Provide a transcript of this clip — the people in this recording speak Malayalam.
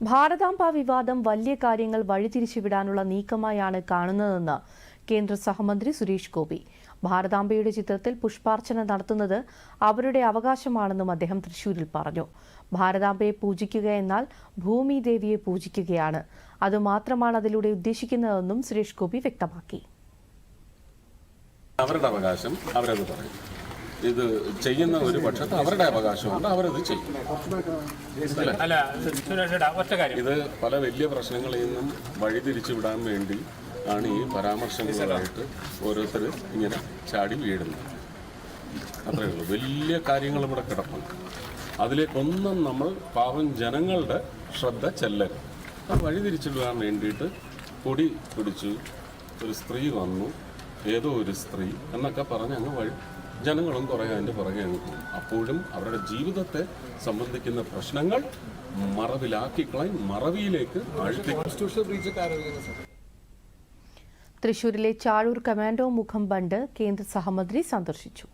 ഭാരതാംബ വിവാദം വലിയ കാര്യങ്ങൾ വഴിതിരിച്ചുവിടാനുള്ള നീക്കമായാണ് കാണുന്നതെന്ന് കേന്ദ്ര സഹമന്ത്രി സുരേഷ് ഗോപി. ഭാരതാംബയുടെ ചിത്രത്തിൽ പുഷ്പാർച്ചന നടത്തുന്നത് അവരുടെ അവകാശമാണെന്നും അദ്ദേഹം തൃശൂരിൽ പറഞ്ഞു. ഭാരതാംബയെ പൂജിക്കുക എന്നാൽ ഭൂമി ദേവിയെ പൂജിക്കുകയാണ്. അതുമാത്രമാണ് അതിലൂടെ ഉദ്ദേശിക്കുന്നതെന്നും സുരേഷ് ഗോപി വ്യക്തമാക്കി. അവരുടെ അവകാശം അവരത് പറയും. ഇത് ചെയ്യുന്ന ഒരു പക്ഷത്ത് അവരുടെ അവകാശമുണ്ട് അവരത് ചെയ്യും. ഇത് പല വലിയ പ്രശ്നങ്ങളിൽ നിന്നും വഴിതിരിച്ചു വിടാൻ വേണ്ടി ആണ് ഈ പരാമർശങ്ങളായിട്ട് ഓരോരുത്തർ ഇങ്ങനെ ചാടി വീഴുന്നത്. അത്രയേ ഉള്ളൂ. വലിയ കാര്യങ്ങൾ ഇവിടെ കിടപ്പുണ്ട്. അതിലേക്കൊന്നും നമ്മൾ പാവം ജനങ്ങളുടെ ശ്രദ്ധ ചെല്ലരുത്. അത് വഴിതിരിച്ചിടാൻ വേണ്ടിയിട്ട് കൊടി പിടിച്ചു ഒരു സ്ത്രീ വന്നു ഏതോ ഒരു സ്ത്രീ എന്നൊക്കെ പറഞ്ഞ് അങ്ങ് വഴി ജനങ്ങളും കുറേ അതിന്റെ പുറകെ അങ്ങ് പോകും. അപ്പോഴും അവരുടെ ജീവിതത്തെ സംബന്ധിക്കുന്ന പ്രശ്നങ്ങൾ മറവിലാക്കിക്കളയും മറവിയിലേക്ക് തൃശൂരിലെ ചാഴൂർ കമാൻഡോ മുഖം ബണ്ട് കേന്ദ്ര സഹമന്ത്രി സന്ദർശിച്ചു.